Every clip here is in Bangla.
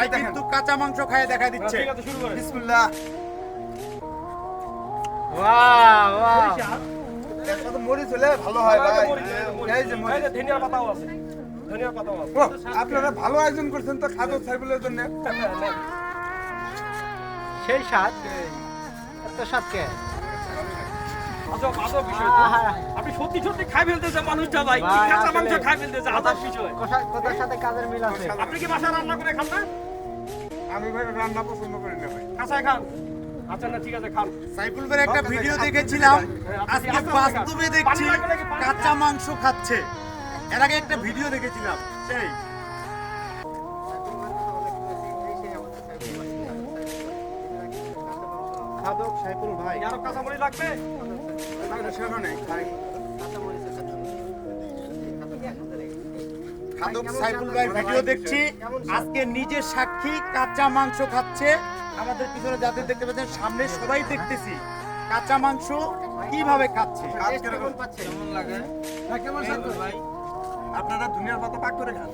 ভাই কিন্তু কাঁচা মাংস খায় দেখা দিচ্ছে। ঠিক আছে শুরু করেন। বিসমিল্লাহ। Wow wow. এর সাথে মরিচ হলে ভালো হয় ভাই। এই যে মরিচ। যে পাতাও আছে। ধনিয়ার পাতাও আছে। আপনারা ভালো আয়োজন করছেন তো খাদ্য সাইবুলের জন্য। সেই স্বাদ এত স্বাদ কে। আপনি সত্যি সত্যি খাই ফেলতেছে মানুষটা ভাই। কি ভাই, কাঁচা মাংস খাই ফেলতেছে আজব বিষয়। কোথা- সাথে কাজের মিল আছে। আপনি কি বাসায় রান্না করে খান না? আমি ভাই রান্না পছন্দ করি না ভাই। কাঁচায় খান। আচ্ছা না ঠিক আছে খান। সাইফুল ভাইয়ের একটা ভিডিও দেখেছিলাম। আজকে বাস্তবে দেখছি কাঁচা মাংস খাচ্ছে। এর আগে একটা ভিডিও দেখেছিলাম। সেই। খাদক সাইফুল ভাই। আরও কাঁচামরিচ লাগবে? খাদক সাইফুল ভাই ভিডিও দেখছি। আজকে নিজে সাক্ষী কাঁচা মাংস খাচ্ছে। আমাদের পিছনে যাদের দেখতে পাচ্ছেন সামনে সবাই দেখতেছি। কাঁচা মাংস কীভাবে খাচ্ছে? কেমন লাগে? ভাই আপনারা দুনিয়ার পাতা পাক করে খান।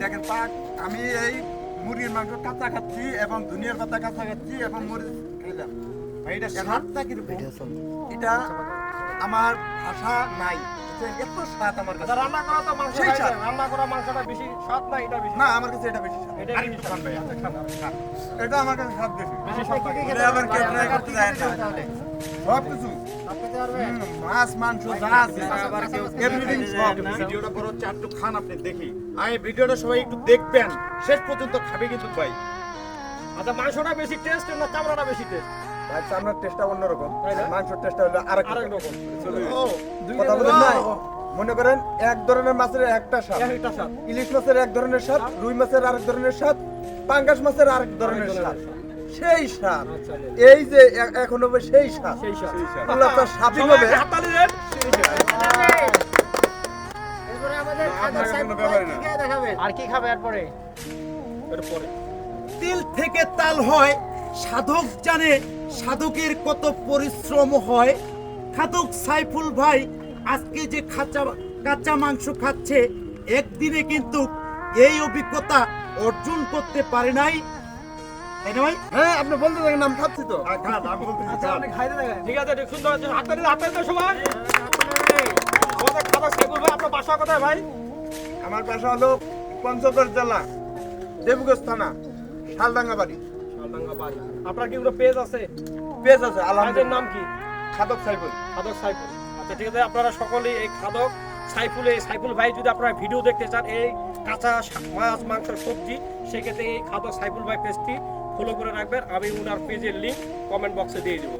দেখেন পাক আমি এই মুরগির মাংস কাঁচা খাচ্ছি এবং দুনিয়ার পাতা কাঁচা খাচ্ছি এবং মরিচ খাইলাম ভাই এটা স্বাদটা কীরকম? এটা আমার ভাষা নাই। বুঝছেন? এত স্বাদ আমার কাছে। আচ্ছা রান্না করা তো মাংস সেই স্বাদ। রান্না করা মাংসটা বেশি স্বাদ না এটা বেশি না আমার কাছে এটা বেশি স্বাদ। আর একটু খান ভাই, আচ্ছা, খান, খান। এটা আমার কাছে স্বাদ বেশি। বেশি স্বাদ লাগে। এটা আবার কেউ try করতে যায় না। সব কিছু। মাছ মাংস যা আছে। এভরিথিং সব। ভিডিওটা বড় খান আপনি দেখি। আর এই ভিডিওটা সবাই একটু দেখবেন। শেষ পর্যন্ত খাবে কিন্তু ভাই। আচ্ছা মাংসটা বেশি টেস্ট না চামড়াটা বেশি টেস্ট ভাই চামড়ার টেস্টটা অন্যরকম। মাংসের টেস্টটা হলো আরেক রকম কথা বলেন নাই? মনে করেন এক ধরনের মাছের একটা স্বাদ। একটা স্বাদ। ইলিশ মাছের এক ধরনের স্বাদ রুই মাছের আরেক ধরনের স্বাদ পাঙ্গাস মাছের আরেক ধরনের স্বাদ। সেই স্বাদ। আচ্ছা, এই যে এখন হবে সেই স্বাদ। সেই স্বাদ। আল্লাহ তার স্বাদই হবে না। আর কি খাবে এরপরে? এরপরে। তিল থেকে তাল হয় সাধক জানে সাধকের কত পরিশ্রম হয়। খাদক সাইফুল ভাই আজকে যে খাঁচা কাঁচা মাংস খাচ্ছে একদিনে কিন্তু এই অভিজ্ঞতা অর্জন করতে পারে নাই। ভাই? হ্যাঁ আপনি বলতে থাকেন নাম খাচ্ছি তো। ঠিক আছে ঠিক সুন্দর আছে। হাততালি দেন, হাততালি সবাই। খাবার সাইকুল ভাই আপনার বাসা কোথায় ভাই? আমার বাসা হলো পঞ্চগড় জেলা দেবগঞ্জ থানা শালডাঙ্গা বাড়ি আপনার কি কোনো পেজ আছে? পেজ আছে আলহামদুলিল্লাহ। নাম কি? খাদক সাইফুল। খাদক সাইফুল। আচ্ছা ঠিক আছে আপনারা সকলেই এই খাদক সাইফুল এই সাইফুল ভাই যদি আপনারা ভিডিও দেখতে চান এই কাঁচা মাছ মাংস সবজি সেক্ষেত্রে এই খাদক সাইফুল ভাই পেজটি ফলো করে রাখবেন। আমি ওনার পেজের লিঙ্ক কমেন্ট বক্সে দিয়ে দেবো।